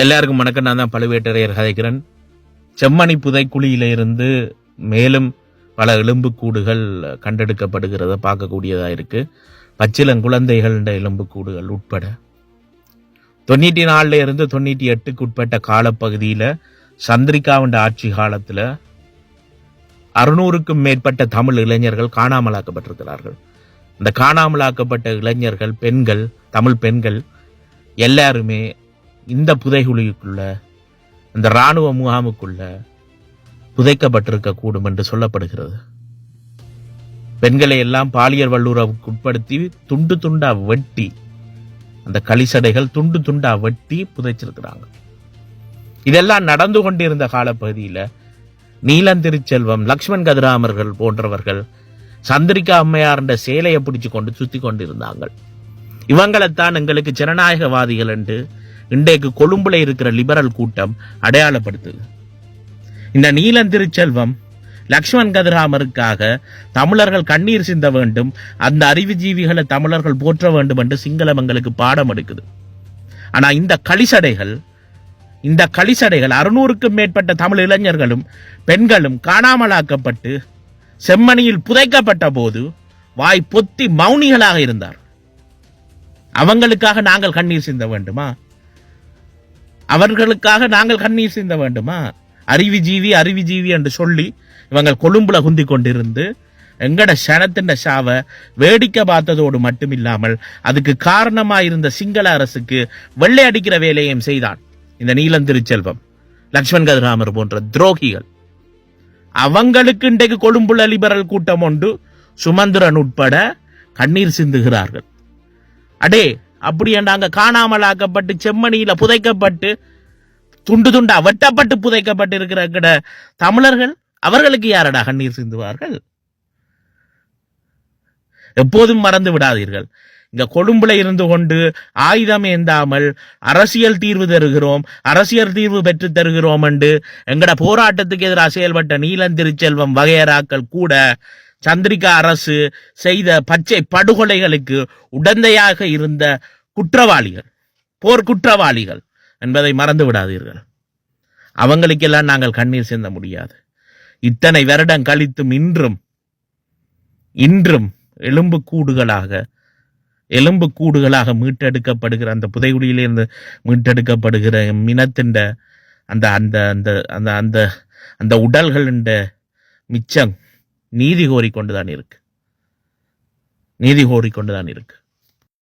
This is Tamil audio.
எல்லாருக்கும் வணக்கம். நான் தான் பழுவேட்டரையர் கதைக்கிறேன். செம்மணி புதைக்குழியிலிருந்து மேலும் பல எலும்புக்கூடுகள் கண்டெடுக்கப்படுகிறத பார்க்கக்கூடியதா இருக்கு. என்ற எலும்புக்கூடுகள் உட்பட. தொண்ணூற்றி நாலுல இருந்து தொண்ணூற்றி எட்டுக்கு உட்பட்ட காலப்பகுதியில் சந்திரிகாவுண்ட ஆட்சி காலத்தில் அறுநூறுக்கும் மேற்பட்ட தமிழ் இளைஞர்கள் காணாமலாக்கப்பட்டிருக்கிறார்கள். இந்த காணாமலாக்கப்பட்ட இளைஞர்கள் பெண்கள் தமிழ் பெண்கள் எல்லாருமே இந்த புதைகுழிக்குள்ள இந்த இராணுவ முகாமுக்குள்ள புதைக்கப்பட்டிருக்க கூடும் என்று சொல்லப்படுகிறது. பெண்களை எல்லாம் பாலியல் வல்லுறவுக்கு உட்படுத்தி துண்டு துண்டா வெட்டி அந்த களிசடைகள் துண்டு துண்டா வெட்டி புதைச்சிருக்கிறாங்க. இதெல்லாம் நடந்து கொண்டிருந்த காலப்பகுதியில் நீலந்திருச்செல்வம் லக்ஷ்மண் கதிராமர்கள் போன்றவர்கள் சந்திரிகா அம்மையார்ன்ற சேலையை பிடிச்சு கொண்டு சுத்தி கொண்டிருந்தாங்க. இவங்களைத்தான் எங்களுக்கு ஜனநாயகவாதிகள் என்று இன்றைக்கு கொழும்புல இருக்கிற லிபரல் கூட்டம் அடையாளப்படுத்துது. இந்த நீலந்திருச்செல்வம் லக்ஷ்மண் கதிராமருக்காக தமிழர்கள் கண்ணீர் சிந்த வேண்டும் அந்த அறிவுஜீவிகளை தமிழர்கள் போற்ற வேண்டும் என்று சிங்களம் எங்களுக்கு பாடம் எடுக்குது. ஆனா இந்த களிசடைகள் இந்த களிசடைகள் அறுநூறுக்கும் மேற்பட்ட தமிழ் இளைஞர்களும் பெண்களும் காணாமலாக்கப்பட்டு செம்மணியில் புதைக்கப்பட்ட போது வாய் பொத்தி மௌனிகளாக இருந்தார். அவங்களுக்காக நாங்கள் கண்ணீர் சிந்த வேண்டுமா? அவர்களுக்காக நாங்கள் கண்ணீர் சிந்த வேண்டுமா? அறிவுஜீவி அறிவுஜீவி என்று சொல்லி இவங்கள் கொழும்புல குந்தி கொண்டிருந்து எங்கட சனத்தின் சாவை வேடிக்கை பார்த்ததோடு மட்டுமில்லாமல் அதுக்கு காரணமாக இருந்த சிங்கள அரசுக்கு வெள்ளை அடிக்கிற வேலையும் செய்தான். இந்த நீலம் திருச்செல்வம் லக்ஷ்மண் கதிராமர் போன்ற துரோகிகள். அவங்களுக்கு இன்றைக்கு கொழும்புல லிபரல் கூட்டம் ஒன்று சுமந்திரன் உட்பட கண்ணீர் சிந்துகிறார்கள். அடே அப்படி காணாமல் காணாமலாக்கப்பட்டு செம்மணியில புதைக்கப்பட்டு துண்டு துண்டா வெட்டப்பட்டு புதைக்கப்பட்டு இருக்கிற கிட தமிழர்கள் அவர்களுக்கு யாரடா கண்ணீர் சிந்துவார்கள்? எப்போதும் மறந்து விடாதீர்கள். இங்க கொழும்புல இருந்து கொண்டு ஆயுதம் ஏந்தாமல் அரசியல் தீர்வு தருகிறோம் அரசியல் தீர்வு பெற்று தருகிறோம் என்று எங்கட போராட்டத்துக்கு எதிராக செயல்பட்ட நீலந்திருச்செல்வம் வகையராக்கள் கூட சந்திரிகா அரசு செய்த பச்சை படுகொலைகளுக்கு உடந்தையாக இருந்த குற்றவாளிகள் போர் குற்றவாளிகள் என்பதை மறந்து விடாதீர்கள். அவங்களுக்கெல்லாம் நாங்கள் கண்ணீர் சிந்த முடியாது. இத்தனை வருடம் கழித்தும் இன்றும் இன்றும் எலும்பு கூடுகளாக எலும்பு கூடுகளாக மீட்டெடுக்கப்படுகிற அந்த புதைகுடியிலிருந்து மீட்டெடுக்கப்படுகிற மினத்தின் அந்த அந்த அந்த அந்த அந்த அந்த உடல்களின் மிச்சம் நீதி கோரிக்கொண்டுதான் இருக்கு. நீதி கோரிக்கொண்டுதான் இருக்கு.